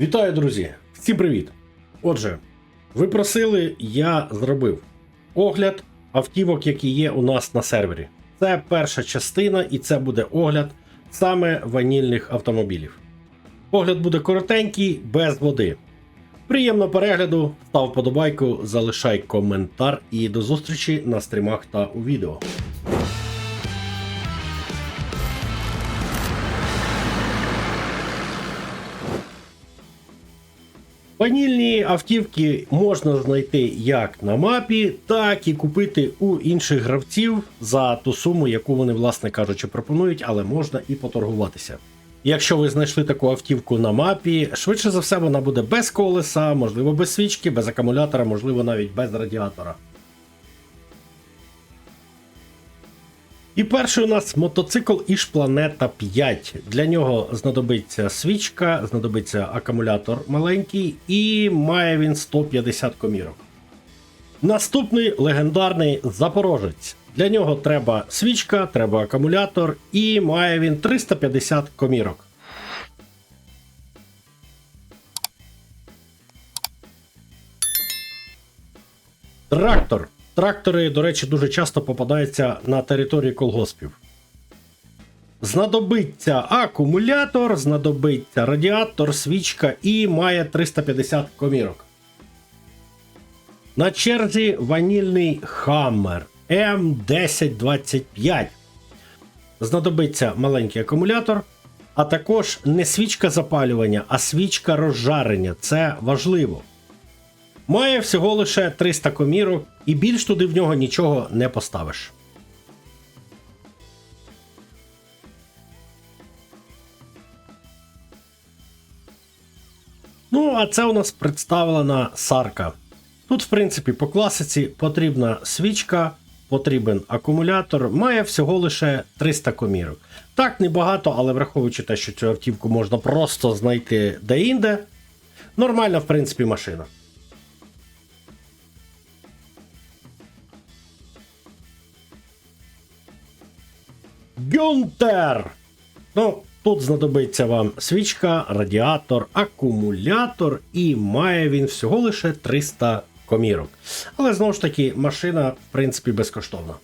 Вітаю, друзі! Всім привіт! Отже, ви просили, я зробив огляд автівок, які є у нас на сервері. Це перша частина, і це буде огляд саме ванільних автомобілів. Огляд буде коротенький, без води. Приємного перегляду, став подобайку, залишай коментар і до зустрічі на стрімах та у відео. Ванільні автівки можна знайти як на мапі, так і купити у інших гравців за ту суму, яку вони, власне кажучи, пропонують, але можна і поторгуватися. Якщо ви знайшли таку автівку на мапі, швидше за все вона буде без колеса, можливо, без свічки, без акумулятора, можливо, навіть без радіатора. І перший у нас мотоцикл Іж Планета 5. Для нього знадобиться свічка, знадобиться акумулятор маленький, і має він 150 комірок. Наступний легендарний Запорожець. Для нього треба свічка, треба акумулятор, і має він 350 комірок. Трактор. Трактори, до речі, дуже часто попадаються на території колгоспів. Знадобиться акумулятор, знадобиться радіатор, свічка і має 350 комірок. На черзі ванільний Хаммер М1025. Знадобиться маленький акумулятор, а також не свічка запалювання, а свічка розжарення. Це важливо. Має всього лише 300 комірок, і більш туди в нього нічого не поставиш. Ну, а це у нас представлена сарка. Тут, в принципі, по класиці потрібна свічка, потрібен акумулятор, має всього лише 300 комірок. Так, небагато, але враховуючи те, що цю автівку можна просто знайти де-інде, нормальна, в принципі, машина. Гюнтер! Ну, тут знадобиться вам свічка, радіатор, акумулятор, і має він всього лише 300 комірок. Але знову ж таки, машина, в принципі, безкоштовна.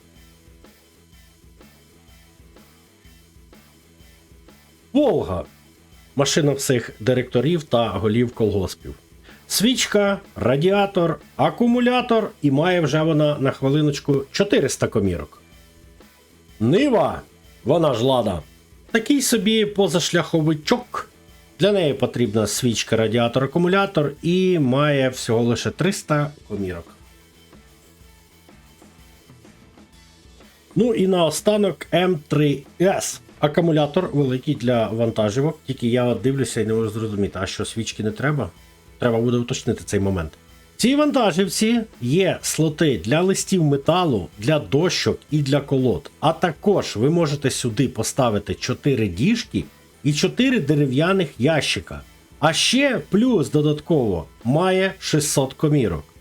Волга. Машина всіх директорів та голів колгоспів. Свічка, радіатор, акумулятор, і має вже вона на хвилиночку 400 комірок. Нива, вона ж лада. Такий собі позашляховичок. Для неї потрібна свічка, радіатор, акумулятор і має всього лише 300 комірок. Ну і наостанок М3С. Акумулятор великий для вантажівок, тільки я дивлюся і не можу зрозуміти, а що свічки не треба? Треба буде уточнити цей момент. Цій вантажівці є слоти для листів металу, для дощок і для колод. А також ви можете сюди поставити 4 діжки і 4 дерев'яних ящика. А ще плюс додатково має 600 комірок.